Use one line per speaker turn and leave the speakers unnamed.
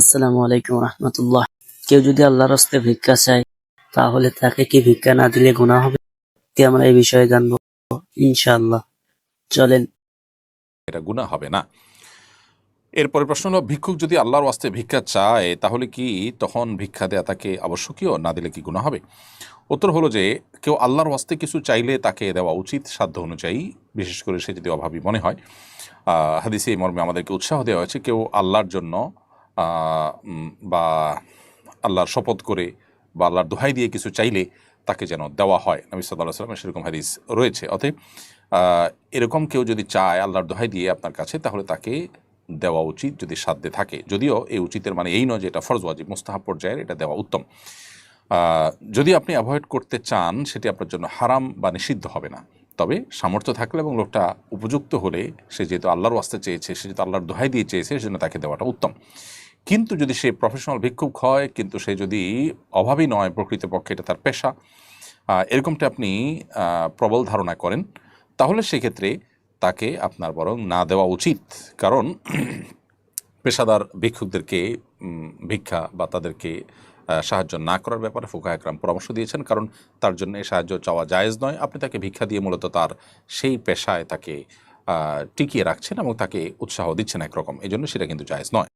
আসসালামু আলাইকুম রহমতুল্লাহ। কেউ যদি আল্লাহর হস্তে ভিক্ষা চায়, তাহলে তাকে কি ভিক্ষা না দিলে গুনাহ হবে? কি আমরা এই বিষয়ে জানব ইনশাআল্লাহ। চলেন।
এটা গুণা হবে না। এরপরে প্রশ্ন হলো, ভিক্ষুক যদি আল্লাহর ওয়াস্তে ভিক্ষা চায়, তাহলে কি তখন ভিক্ষা দেয়া তাকে আবশ্যকীয়, না দিলে কি গুণা হবে? উত্তর হলো যে, কেউ আল্লাহর ওয়াস্তে কিছু চাইলে তাকে দেওয়া উচিত সাধ্য অনুযায়ী, বিশেষ করে সে যদি অভাবী মনে হয়। হাদিসে এই মর্মে আমাদেরকে উৎসাহ দেওয়া হয়েছে, কেউ আল্লাহর জন্য বা আল্লাহর শপথ করে বা আল্লাহর দোহাই দিয়ে কিছু চাইলে তাকে যেন দেওয়া হয়। নবী সাল্লাহ সাল্লামের সেরকম হাদিস রয়েছে। অতএব এরকম কেউ যদি চায় আল্লাহর দোহাই দিয়ে আপনার কাছে, তাহলে তাকে দেওয়া উচিত যদি সাধ্যে থাকে। যদিও এই উচিতের মানে এই নয় যে এটা ফরজ, ওয়াজিব, মুস্তাহাব পর্যায়ের এটা দেওয়া উত্তম। যদি আপনি অ্যাভয়েড করতে চান, সেটি আপনার জন্য হারাম বা নিষিদ্ধ হবে না। তবে সামর্থ্য থাকলে এবং লোকটা উপযুক্ত হলে, সে যেহেতু আল্লাহর ওয়াস্তে চেয়েছে, সে যেহেতু আল্লাহর দোহাই দিয়ে চেয়েছে, সেজন্য তাকে দেওয়াটা উত্তম। কিন্তু যদি সে প্রফেশনাল ভিক্ষুক হয়, কিন্তু সে যদি অভাবী নয় প্রকৃতপক্ষে, এটা তার পেশা এরকমটা আপনি প্রবল ধারণা করেন, তাহলে সেক্ষেত্রে তাকে আপনার বরং না দেওয়া উচিত। কারণ পেশাদার ভিক্ষুকদেরকে ভিক্ষা বা তাদেরকে সাহায্য না করার ব্যাপারে ফুকা একরাম পরামর্শ দিয়েছেন। কারণ তার জন্য এই সাহায্য চাওয়া জায়েজ নয়। আপনি তাকে ভিক্ষা দিয়ে মূলত তার সেই পেশায় তাকে টিকিয়ে রাখছেন এবং তাকে উৎসাহ দিচ্ছেন একরকম। এই জন্য সেটা কিন্তু জায়েজ নয়।